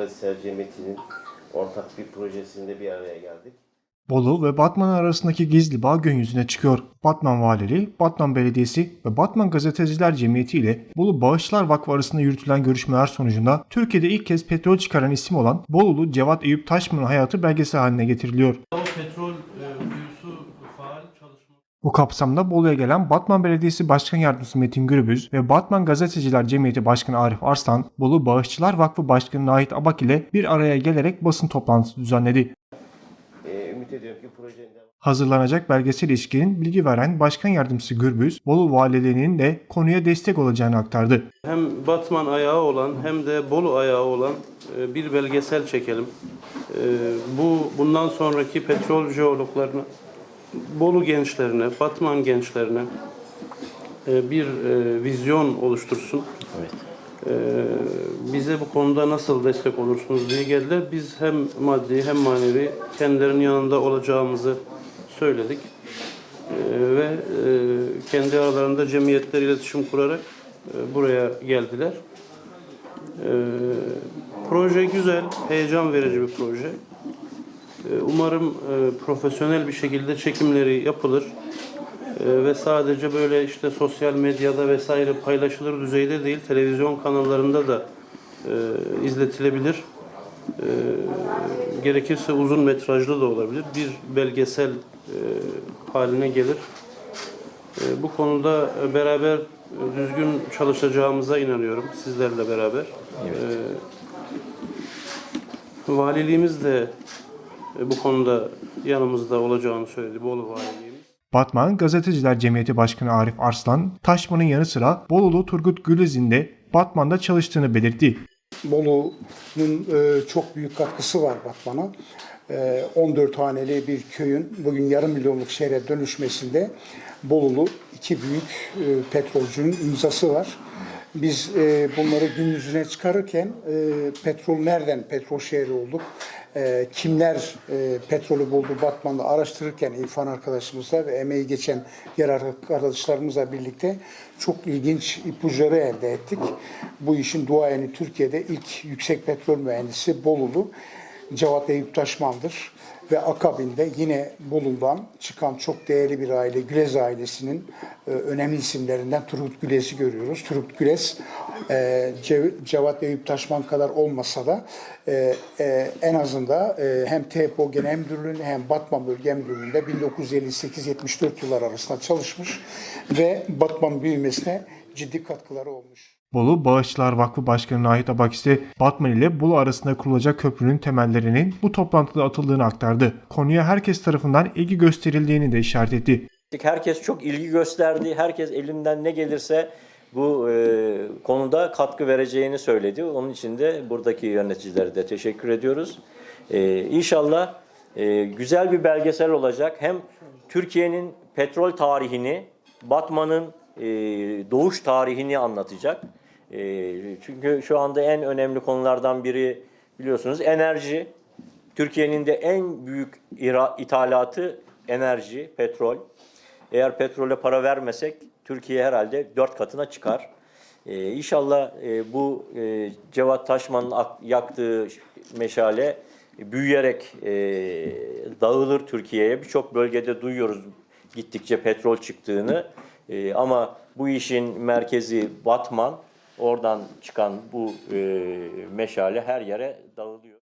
Gazeteciler Cemiyeti'nin ortak bir projesinde bir araya geldik. Bolu ve Batman arasındaki gizli bağ gün yüzüne çıkıyor. Batman Valiliği, Batman Belediyesi ve Batman Gazeteciler Cemiyeti ile Bolu Bağışlar Vakfı arasında yürütülen görüşmeler sonucunda Türkiye'de ilk kez petrol çıkaran isim olan Bolulu Cevat Eyüp Taşman'ın hayatı belgesel haline getiriliyor. Bu kapsamda Bolu'ya gelen Batman Belediyesi Başkan Yardımcısı Metin Gürbüz ve Batman Gazeteciler Cemiyeti Başkanı Arif Arslan, Bolu Bağışçılar Vakfı Başkanı Nahit Abak ile bir araya gelerek basın toplantısı düzenledi. Ee, ümit ediyorum ki projenin devamı Hazırlanacak belgesel ilişkinin bilgi veren Başkan Yardımcısı Gürbüz, Bolu Valiliğinin de konuya destek olacağını aktardı. Hem Batman ayağı olan hem de Bolu ayağı olan e, bir belgesel çekelim. E, Bu bundan sonraki petrol jeologlarına, Bolu gençlerine, Batman gençlerine e, bir e, vizyon oluştursun. Evet. E, Bize bu konuda nasıl destek olursunuz diye geldiler. Biz hem maddi hem manevi kendilerinin yanında olacağımızı söyledik. E, Ve e, kendi aralarında cemiyetler iletişim kurarak e, buraya geldiler. E, Proje güzel, heyecan verici bir proje. E, Umarım e, profesyonel bir şekilde çekimleri yapılır. Ee, ve sadece böyle işte sosyal medyada vesaire paylaşılır düzeyde değil, televizyon kanallarında da e, izletilebilir. E, gerekirse uzun metrajlı da olabilir. Bir belgesel e, haline gelir. E, bu konuda e, beraber e, düzgün çalışacağımıza inanıyorum sizlerle beraber. E, valiliğimiz de e, bu konuda yanımızda olacağını söyledi. Bolu valiliğimiz. Batman Gazeteciler Cemiyeti Başkanı Arif Arslan, Taşman'ın yanı sıra Bolulu Turgut Güliz'in de Batman'da çalıştığını belirtti. Bolu'nun e, çok büyük katkısı var Batman'a. E, 14 haneli bir köyün bugün yarım milyonluk şehre dönüşmesinde Bolulu iki büyük e, petrolcünün imzası var. Biz e, bunları gün yüzüne çıkarırken e, petrol nereden petrol şehri olduk, e, kimler e, petrolü buldu Batman'da araştırırken İrfan arkadaşımızla ve emeği geçen diğer arkadaşlarımızla birlikte çok ilginç ipuçları elde ettik. Bu işin duayeni Türkiye'de ilk yüksek petrol mühendisi Bolulu Cevat Eyüp Taşman'dır. Ve akabinde yine Bolu'dan çıkan çok değerli bir aile, Gülez ailesinin e, önemli isimlerinden Turgut Gülez'i görüyoruz. Turgut Gülez e, Cev- Cevat Eyüp Taşman kadar olmasa da e, e, en azından e, hem TEPO Genel Müdürlüğü'nde hem Batman Bölge Müdürlüğü'nde 1958-74 yıllar arasında çalışmış ve Batman büyümesine ciddi katkıları olmuş. Bolu Bağışçılar Vakfı Başkanı Nahit Abak ise Batman ile Bolu arasında kurulacak köprünün temellerinin bu toplantıda atıldığını aktardı. Konuya herkes tarafından ilgi gösterildiğini de işaret etti. Herkes çok ilgi gösterdi. Herkes elinden ne gelirse bu e, konuda katkı vereceğini söyledi. Onun için de buradaki yöneticilere de teşekkür ediyoruz. E, inşallah e, güzel bir belgesel olacak. Hem Türkiye'nin petrol tarihini, Batman'ın e, doğuş tarihini anlatacak. E, çünkü şu anda en önemli konulardan biri biliyorsunuz enerji. Türkiye'nin de en büyük ithalatı enerji, petrol. Eğer petrole para vermesek Türkiye herhalde dört katına çıkar. Ee, inşallah e, bu e, Cevat Taşman'ın ak- yaktığı meşale büyüyerek dağılır Türkiye'ye. Birçok bölgede duyuyoruz gittikçe petrol çıktığını. E, ama bu işin merkezi Batman. Oradan çıkan bu e, meşale her yere dağılıyor.